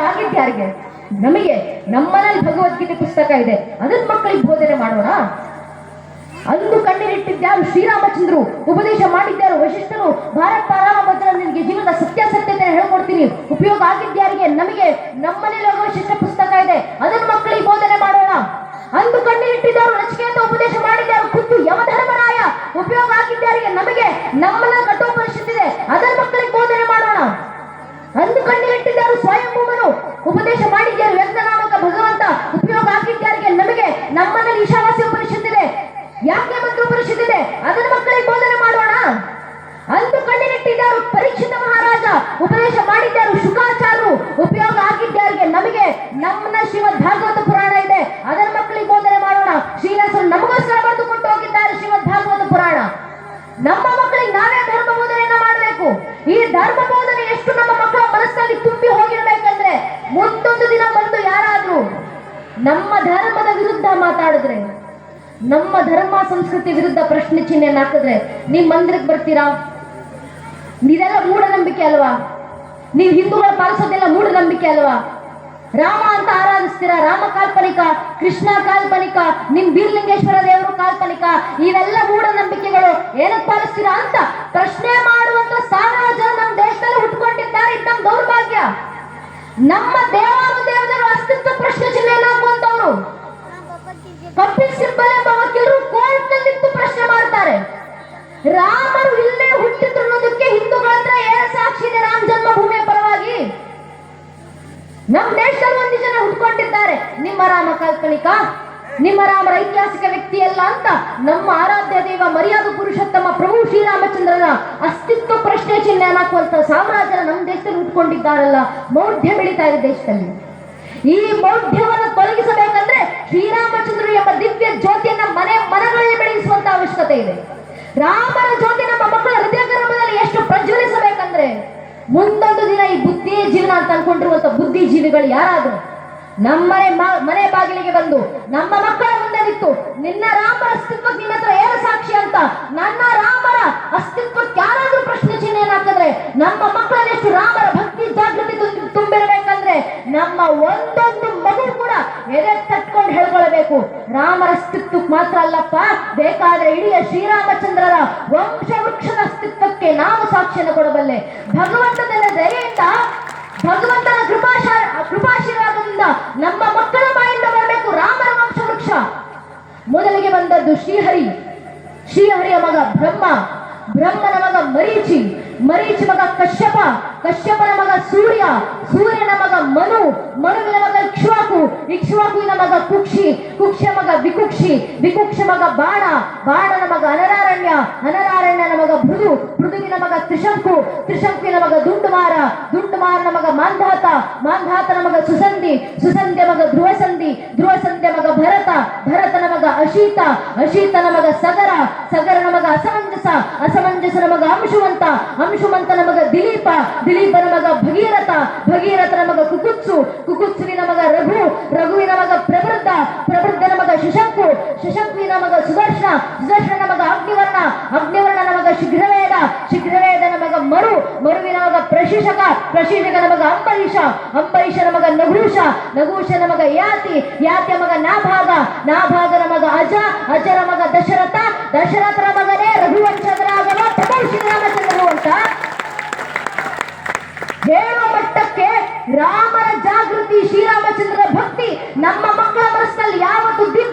ಆಗಿದ್ಯಾರಿಗೆ ನಮಗೆ ನಮ್ಮನಲ್ಲಿ ಭಗವದ್ಗೀತೆ ಪುಸ್ತಕ ಇದೆ. ಅದನ್ನ ಮಕ್ಕಳಿಗೆ ಬೋಧನೆ ಮಾಡೋಣ? ಅಂದು ಕಣ್ಣೀರಿಟ್ಟಿದ್ಯಾರು ಶ್ರೀರಾಮಚಂದ್ರು? ಉಪದೇಶ ಮಾಡಿದ್ದಾರು ವಶಿಷ್ಠರು ಭಾರತ ರಾಮ ಜೀವನ ನಿನಗೆ ಜೀವನದ ಸತ್ಯಾಸತ್ಯತೆ ಹೇಳ್ಕೊಡ್ತೀನಿ. ಉಪಯೋಗ ಆಗಿದ್ದಾರಿಗೆ ನಮಗೆ ನಮ್ಮನೆ ವಶಿಷ್ಠ ಪುಸ್ತಕ ಇದೆ. ಅದನ್ನ ಮಕ್ಕಳಿಗೆ ಬೋಧನೆ ಮಾಡೋಣ. ಅಂದು ಕಣ್ಣೀರಿಟ್ಟಿದ್ದಾರು ರಚಿಕೆಯಿಂದ ಉಪದೇಶ ಮಾಡಿದ್ದಾರು ಖುದ್ದು ಯಮಧರ್ಮರಾಯ. ಉಪಯೋಗ ಆಗಿದ್ದಾರಿಗೆ ನಮಗೆ, ನಮ್ಮನ್ನ ಕಣ್ಣಿನಿಟ್ಟಿದ್ದರು ಪರೀಕ್ಷಿತ ಮಹಾರಾಜ, ಉಪದೇಶ ಮಾಡಿದ್ದಾರು ಶುಕಾಚಾರರು ಉಪಯೋಗ ಆಗಿದ್ದಾರಿಗೆ ನಮಗೆ ನಮ್ಮನ್ನ ಶ್ರೀಮದ್ ಭಾಗವತ ಪುರಾಣ ಇದೆ. ಅದರ ಮಕ್ಕಳಿಗೆ ಬೋಧನೆ ಮಾಡೋಣ. ಶ್ರೀನಿವಾಸರು ನಮಗೋಸ್ಕರ ಬರೆದುಕೊಟ್ಟು ಹೋಗಿದ್ದಾರೆ ಶ್ರೀಮದ್ ಭಾಗವತ ಪುರಾಣ. ನಮ್ಮ ಮಕ್ಕಳಿಗೆ ನಾವೇ ಧರ್ಮ ಬೋಧನೆಯನ್ನ ಮಾಡಬೇಕು. ಈ ಧರ್ಮ ಬೋಧನೆ ಎಷ್ಟು ನಮ್ಮ ಮಕ್ಕಳ ಮನಸ್ಸಲ್ಲಿ ತುಂಬಿ ಹೋಗಿರ್ಬೇಕಂದ್ರೆ ಮುಂದೊಂದು ದಿನ ಬಂದು ಯಾರಾದ್ರೂ ನಮ್ಮ ಧರ್ಮದ ವಿರುದ್ಧ ಮಾತಾಡಿದ್ರೆ, ನಮ್ಮ ಧರ್ಮ ಸಂಸ್ಕೃತಿ ವಿರುದ್ಧ ಪ್ರಶ್ನೆ ಚಿಹ್ನೆಯನ್ನು ಹಾಕಿದ್ರೆ ನಿಮ್ಮ ಮಂದಿರಕ್ಕೆ ಬರ್ತೀರಾ? ಇದೆಲ್ಲ ಮೂಢನಂಬಿಕೆ ಅಲ್ವಾ? ನೀವು ಹಿಂದೂಗಳು ಪಾಲಿಸೋದೆಲ್ಲ ಮೂಢನಂಬಿಕೆ ಅಲ್ವಾ? ರಾಮ ಅಂತ ಆರಾಧಿಸ್ತೀರಾ? ರಾಮ ಕಾಲ್ಪನಿಕ, ಕೃಷ್ಣ ಕಾಲ್ಪನಿಕ, ನಿಮ್ ಬೀರ್ಲಿಂಗೇಶ್ವರ ದೇವರು ಕಾಲ್ಪನಿಕ, ಇವೆಲ್ಲ ಮೂಢನಂಬಿಕೆಗಳು ಏನಕ್ಕೆ ಪಾಲಿಸ್ತೀರಾ ಅಂತ ಪ್ರಶ್ನೆ ಮಾಡುವಂತ ಸಾವಿರಾರು ಜನ ನಮ್ಮ ದೇಶದಲ್ಲಿ ಹುಟ್ಕೊಂಡಿದ್ದಾರೆ ಇದು ನಮ್ಮ ದೌರ್ಭಾಗ್ಯ. ನಮ್ಮ ದೇವರು ದೇವರ ಅಸ್ತಿತ್ವ ಪ್ರಶ್ನೆ ಚಿಹ್ನೆ ಹಾಕುವಂತವ್ರು ಕಪಿಲ್ ಸಿಬ್ಬಲ್ ಎಂಬ ವಕೀಲರು ಕೋರ್ಟ್ನಲ್ಲಿ ನಿಂತು ಪ್ರಶ್ನೆ ಮಾಡ್ತಾರೆ. ರಾಮರು ಕಾಲ್ಪನಿಕ ನಿಮ್ಮ ರಾಮರ ಐತಿಹಾಸಿಕ ವ್ಯಕ್ತಿ ಅಲ್ಲ ಅಂತ ನಮ್ಮ ಆರಾಧ್ಯ ದೇವ ಮರ್ಯಾದ ಪುರುಷೋತ್ತಮ ಪ್ರಭು ಶ್ರೀರಾಮಚಂದ್ರನ ಅಸ್ತಿತ್ವ ಪ್ರಶ್ನೆ ಚಿಹ್ನೆ ಹಾಕುವಂತ ಸಾಮ್ರಾಜ್ಯ ನಮ್ಮ ದೇಶದಲ್ಲಿ ಉಟ್ಕೊಂಡಿದ್ದಾರಲ್ಲ, ಮೌಢ್ಯ ಬೆಳೀತಾ ಇದೆ ದೇಶದಲ್ಲಿ. ಈ ಮೌಢ್ಯವನ್ನು ತೊಲಗಿಸಬೇಕಂದ್ರೆ ಶ್ರೀರಾಮಚಂದ್ರ ಎಂಬ ದಿವ್ಯ ಜ್ಯೋತಿಯನ್ನ ಮನೆ ಮನಗಳಲ್ಲಿ ಬೆಳಗಿಸುವಂತ ಅವಶ್ಯಕತೆ ಇದೆ. ರಾಮನ ಜ್ಯೋತಿ ನಮ್ಮ ಮಕ್ಕಳ ಹೃದಯ ಗರ್ಭದಲ್ಲಿ ಎಷ್ಟು ಪ್ರಜ್ವಲಿಸಬೇಕಂದ್ರೆ ಮುಂದೊಂದು ದಿನ ಈ ಬುದ್ಧಿ ಜೀವನ ಅಂತ ಅನ್ಕೊಂಡಿರುವಂತ ಬುದ್ಧಿಜೀವಿಗಳು ಯಾರಾದ್ರು ನಮ್ಮನೆ ಮನೆ ಬಾಗಿಲಿಗೆ ಬಂದು ನಮ್ಮ ಮಕ್ಕಳ ಮುಂದೆ ನಿಂತು ನಿನ್ನ ರಾಮರ ಅಸ್ತಿತ್ವಕ್ಕೆ ನಿನ್ನ ಹತ್ರ ಏನು ಸಾಕ್ಷಿ ಅಂತ ನನ್ನ ರಾಮರ ಅಸ್ತಿತ್ವಕ್ಕೆ ಯಾರಾದ್ರೂ ಪ್ರಶ್ನೆ ಚಿಹ್ನೆಯನ್ನು ಹಾಕಿದ್ರೆ ನಮ್ಮ ಮಕ್ಕಳಲ್ಲಿ ಎಷ್ಟು ರಾಮರ ಭಕ್ತಿ ಜಾಗೃತಿ ತುಂಬಿರಬೇಕಂದ್ರೆ ನಮ್ಮ ಒಂದೊಂದು ಮಗು ಕೂಡ ಎದೆ ತಟ್ಕೊಂಡು ಹೇಳ್ಕೊಳ್ಬೇಕು. ರಾಮರ ಅಸ್ತಿತ್ವಕ್ಕೆ ಮಾತ್ರ ಅಲ್ಲಪ್ಪ, ಬೇಕಾದ್ರೆ ಇಡೀ ಶ್ರೀರಾಮಚಂದ್ರರ ವಂಶ ವೃಕ್ಷದ ಅಸ್ತಿತ್ವಕ್ಕೆ ನಾವು ಸಾಕ್ಷಿಯನ್ನು ಕೊಡಬಲ್ಲೆ. ಭಗವಂತನ ದಯೆಯಿಂದ ಭಗವಂತನ ಕೃಪಾಶ ಬ್ರಹ್ಮ. ಬ್ರಹ್ಮನ ಮಗ ಮರೀಚಿ. ಮರೀಚಿ ಮಗ ಕಶ್ಯಪ. ಕಶ್ಯಪನ ಮಗ ಸೂರ್ಯ. ಸೂರ್ಯನ ಮಗ ಮನು. ಮನುವಿನ ಮಗ ಇಕ್ಷ್ವಾಕು. ಇಕ್ಷ್ವಾಕುವಿನ ಮಗ ಕುಕ್ಷಿ. ಕುಕ್ಷ ಮಗ ವಿಕುಕ್ಷಿ. ವಿಕುಕ್ಷ ಮಗ ಬಾಣ. ಬಾಣನ ಮಗ ಅನರಾರಣ್ಯ. ಅನರಾರಣ್ಯನ ಮಗ ಮೃದು. ಮೃದುವಿನ ಮಗ ತ್ರಿಶಂಕು. ತ್ರಿಶಂಕುವಿನ ಮಗ ದುಂಡುಮಾರ. ದುಂಡುಮಾರನ ಮಗ ಮಾಂಧಾತ. ಮಾಂಧಾತನ ಮಗ ಸುಸಂಧಿ. ಸುಸಂಧ್ಯ ಮಗ ಧ್ರುವಸಂಧಿ. ಧ್ರುವಸಂಧ್ಯ ಮಗ ಭರತ. ಭರತನ ಮಗ ಅಶೀತ ನಮಗ ಸಗರ ಸಗರ ನಮಗ ಅಸಮಂಜಸ ಅಸಮಂಜಸ ನಮಗ ಅಂಶುವಂತ ಅಂಶುವಂತ ನಮಗ ದಿಲೀಪ ದಿಲೀಪ, ದಿಲೀಪನ ಮಗ ಭಗೀರಥ ನಮಗ ಮಗ ಕುಕುತ್ಸು ಕುಕುತ್ಸುವಿ ನಮಗ ರಘು, ರಘುವಿನ ಮಗ ಪ್ರವೃದ್ಧ ಪ್ರವೃದ್ಧ ನಮಗ ಶಶಂಕು ಶಶಂಕುವಿನ ನಮಗ ಸುದರ್ಶನ ಸುದರ್ಶನ ನಮಗ ಅಗ್ನಿವರ್ಣ ಅಗ್ನಿವರ್ಣ ನಮಗ ಶೀಘ್ರವೇದ ಶೀಘ್ರವೇದ ಮರು ಮರುವಿನಾಗ ಪ್ರಶಿಷಕ ಪ್ರಶಿಷಕನ ಮಗ ಅಂಬರೀಷ, ಅಂಬರೀಷನ ಮಗ ನಗುಷ ನಘೂಷನ ಮಗ ಯಾತಿ, ಯಾತಿಯ ಮಗ ನಾಭಾಗ, ನಾಭಾಗನ ಮಗ ಅಜ, ಅಜರ ಮಗ ದಶರಥ ದಶರಥನ ಮಗನೇ ರಘುವಂಶದರಾಗವ ಪ್ರಭು ಶ್ರೀರಾಮಚಂದ್ರರು ಅಂತ ಹೇಳುವ ಮಟ್ಟಕ್ಕೆ ರಾಮರ ಜಾಗೃತಿ ಶ್ರೀರಾಮಚಂದ್ರ ಭಕ್ತಿ ನಮ್ಮ ಮಕ್ಕಳ ಮನಸ್ಸಲ್ಲಿ ಯಾವತ್ತು ದಿವ್ಯ